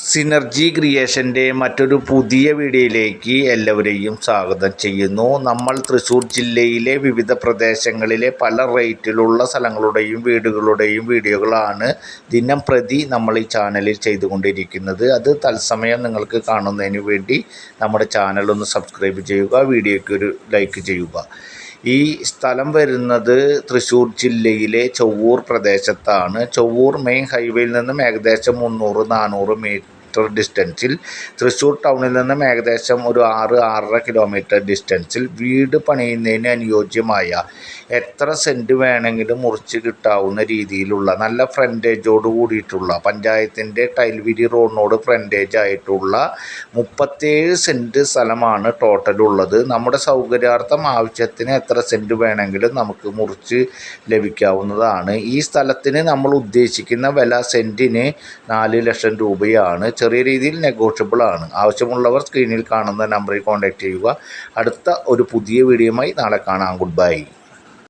Synergy ക്രിയേഷന്റെ മറ്റൊരു പുതിയ വീഡിയോയിലേക്ക് എല്ലാവരെയും സ്വാഗതം ചെയ്യുന്നു. നമ്മൾ തൃശ്ശൂർ ജില്ലയിലെ വിവിധ പ്രദേശങ്ങളിലെ പല റേറ്റിലുള്ള സ്ഥലങ്ങളുടെയും വീടുകളുടെയും വീഡിയോകളാണ് ദിനം പ്രതി നമ്മൾ ഈ ചാനലിൽ ചെയ്തുകൊണ്ടിരിക്കുന്നത്. അത് തത്സമയം നിങ്ങൾക്ക് കാണുന്നതിന് വേണ്ടി നമ്മുടെ ചാനൽ ഒന്ന് സബ്സ്ക്രൈബ് ചെയ്യുക വീഡിയോയ്ക്ക് ഒരു ലൈക്ക് ചെയ്യുക. ഈ സ്ഥലം വരുന്നത് തൃശ്ശൂർ ജില്ലയിലെ ചൊവ്വൂർ പ്രദേശത്താണ്. ചൊവ്വൂർ മെയിൻ ഹൈവേയിൽ നിന്നും ഏകദേശം മുന്നൂറ് നാനൂറ് മീറ്റർ ഡിസ്റ്റൻസിൽ തൃശ്ശൂർ ടൗണിൽ നിന്നും ഏകദേശം ഒരു ആറ് ആറര കിലോമീറ്റർ ഡിസ്റ്റൻസിൽ വീട് പണിയുന്നതിന് അനുയോജ്യമായ എത്ര സെന്റ് വേണമെങ്കിലും മുറിച്ച് കിട്ടാവുന്ന രീതിയിലുള്ള നല്ല ഫ്രണ്ടേജോട് കൂടിയിട്ടുള്ള പഞ്ചായത്തിന്റെ ടൈൽവിരി റോഡിനോട് ഫ്രണ്ടേജ് ആയിട്ടുള്ള മുപ്പത്തേഴ് സെന്റ് സ്ഥലമാണ് ടോട്ടൽ ഉള്ളത്. നമ്മുടെ സൗകര്യാർത്ഥം ആവശ്യത്തിന് എത്ര സെന്റ് വേണമെങ്കിലും നമുക്ക് മുറിച്ച് ലഭിക്കാവുന്നതാണ്. ഈ സ്ഥലത്തിന് നമ്മൾ ഉദ്ദേശിക്കുന്ന വില സെന്റിന് നാല് ലക്ഷം രൂപയാണ്. ചെറിയ രീതിയിൽ നെഗോഷ്യബിൾ ആണ്. ആവശ്യമുള്ളവർ സ്ക്രീനിൽ കാണുന്ന നമ്പറിൽ കോൺടാക്റ്റ് ചെയ്യുക. അടുത്ത ഒരു പുതിയ വീഡിയോയുമായി നാളെ കാണാം. Good bye